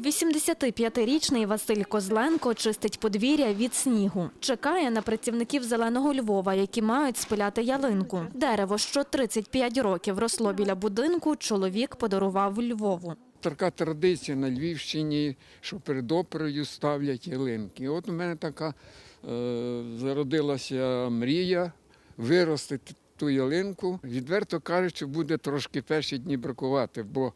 85-річний Василь Козленко чистить подвір'я від снігу. Чекає на працівників зеленого Львова, які мають спиляти ялинку. Дерево, що 35 років росло біля будинку, чоловік подарував Львову. Така традиція на Львівщині, що перед оперою ставлять ялинки. От у мене така е, зародилася мрія виростити ту ялинку. Відверто кажучи, буде трошки перші дні бракувати, бо,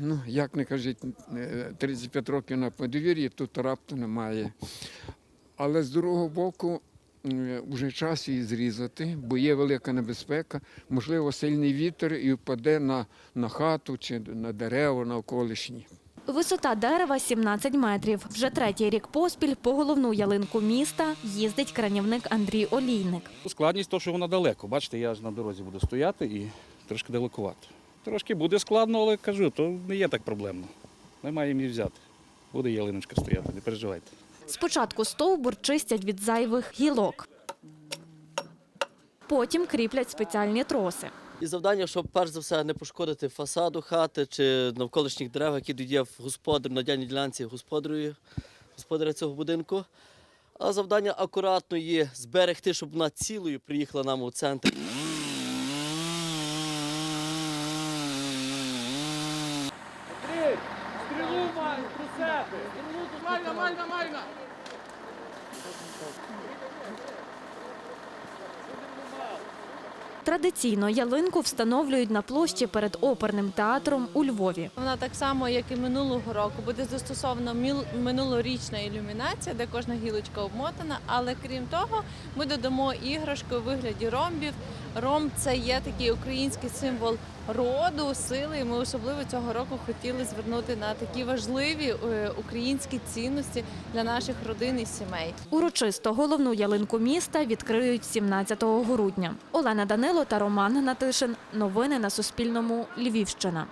ну, як не кажуть, е, 35 років на подвір'ї, тут рапту немає. Але з другого боку, е, вже час її зрізати, бо є велика небезпека. Можливо, сильний вітер і впаде на, на хату чи на дерева навколишні. Висота дерева 17 метрів. Вже третій рік поспіль по головну ялинку міста їздить кранівник Андрій Олійник. Складність то, що вона далеко. Бачите, я ж на дорозі буду стояти і трошки далекувато. Трошки буде складно, але кажу, то не є так проблемно. Немає їм її взяти. Буде ялиночка стояти, не переживайте. Спочатку стовбур чистять від зайвих гілок. Потім кріплять спеціальні троси. І завдання, щоб перш за все не пошкодити фасаду хати чи навколишніх дерев, які є в господар на ділянній ділянці господарю, господаря цього будинку. А завдання акуратно є зберегти, щоб вона цілою приїхала нам у центр. Традиційно ялинку встановлюють на площі перед оперним театром у Львові. Вона так само, як і минулого року, буде застосована минулорічна ілюмінація, де кожна гілочка обмотана. Але крім того, ми додамо іграшки у вигляді ромбів. Ромб це є такий український символ роду, сили. І ми особливо цього року хотіли звернути на такі важливі е, українські цінності для наших родин і сімей. Урочисто головну ялинку міста відкриють 17 грудня. Олена Данило та Роман Натишин. Новини на Суспільному. Львівщина.